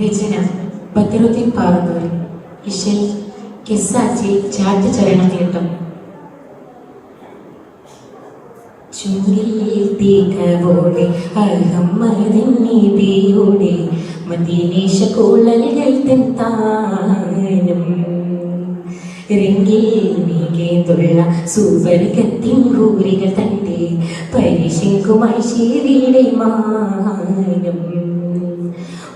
രചന ബദ്രുദ്ദീൻ പാറന്നൂർ ഇഷൽ കിസ്സാച്ചി ചാറ്റ് ചരണതീട്ടം ചുണ്ടിൽ തീകവോടെ അഹമ്മദിയുടെ മദീനേശ കോളലുകൾ തെന്താനും രംഗിൽ മികേന്തുള്ള സുവർഗത്തിൻ ഹൂരികൾ തന്റെ പരിശങ്കുമായി ശീരിയുടെ മാനം.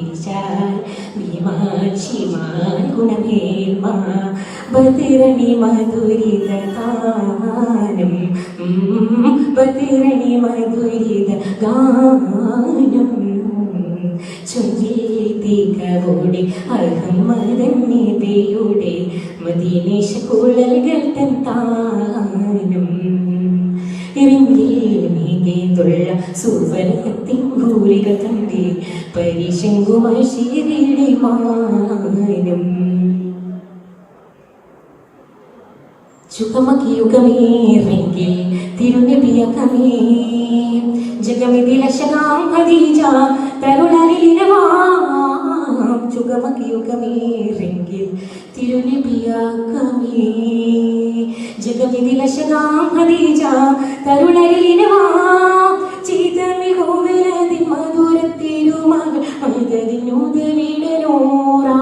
വീശാൽ ഭീമാൻ ശിമാൻ ഗുണമേൽമ ബദിരണി മധുരിത ഗാനം ഉം, ബദിരണി മധുരിത ഗാനം ചൊല്ലിത്തീകവോടെ അഹമ്മദന്നിതയുടെ മദീനേശ കുഴലുകൾ തൻ താനും. ഇറങ്ങിൽ നീകേന്തുള്ള സുവർഗത്തിൻ ഭൂരികൾ തന്റെ പരിശങ്കുമായി ശീരിയുടെ മാനം. ചുകമകിയുഗമേറെങ്കിൽ തിരുനബിയകമേ. ജഗമിതിലശനാം ഖദീജ തരുണലിനവാം ചുകമകിയുഗമേറെങ്കിൽ തിരുനബിയകമേ. ജഗമിതിലശനാം ഖദീജ തരുണലിനവാം ചീതമികോവിലതി മധുരത്തിരുമകൾ മതതിനുദവിടനോറാ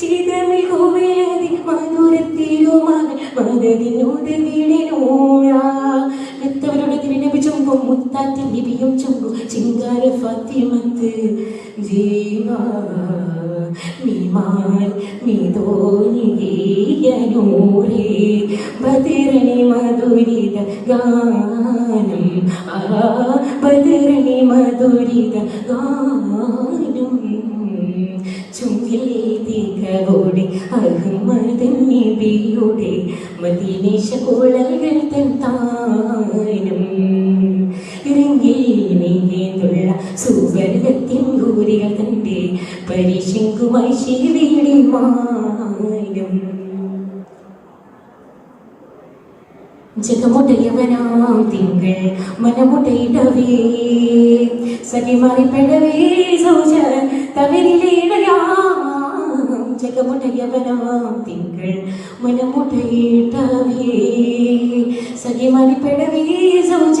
ചീതമികോവിലതി മധുരത്തിരുമകൾ മതതിനുദവിടനോറാ എത്തവരുടെ തിരുനബി ചൊങ്കും മുത്താറ്റിൽ ലിപിയും ചൊങ്കും ചിങ്കാര ഫാത്തിമത്ത് ജീവാ നീമാൻ നീതോനിയനൂരേ ബദിരണി മധുരിത ഗാനം. ആ ബദിരണി മധുരിത ഗാനം. ചുങ്കിൽ തീകവോടെ അഹമ്മദൻ നബിയുടെ മദീനേശ കോളകൾ തൻ താനം സുവർഗത്തിൻ ഗൂരികൾ തന്റെ പരിശങ്കുമായി ശിവയുടെ മാനം. ജഗമുടയവനാം തിങ്കൾ മനമുടയിടവേ സഖിമറിപ്പെടവേ സൂച തവരിലേടയാം ജഗമുടയവനാം തിങ്കൾ മനമുടയിടവേ സഖിമറിപ്പെടവേ സൗജ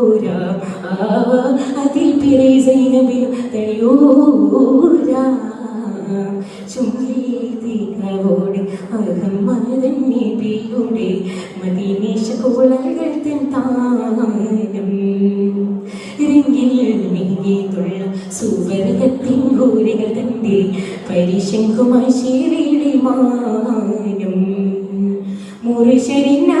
അതിൽ സൈനവിലും തണിയോരാ ചുമ്മിയോട് അഹമ്മദൻ നബിയുടെ മദീനേശ കോളകൾ തൻ താരം ഇറങ്ങിൽ സുവർഗത്തിൻ ഗോരികൾ തന്റെ പരിശങ്കുമാശേരിയുടെ മാനം. മുറിശരിനാരശത്തൻ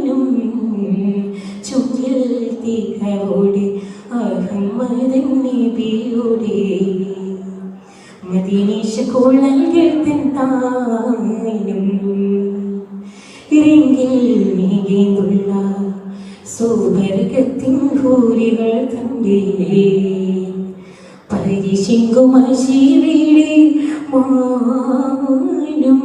പ്രതീകമോടെ അഹമ്മദിയുടെ മദീനീഷ കോളൽ കേൾത്തൻ താനും. ഇരങ്കിൽ മേകേന്തുള്ള സൗഭർഗത്തിൻ ഹൂരികൾ തന്നില്ലേ പരിശിങ്കുമായി ശിവയുടെ മാനും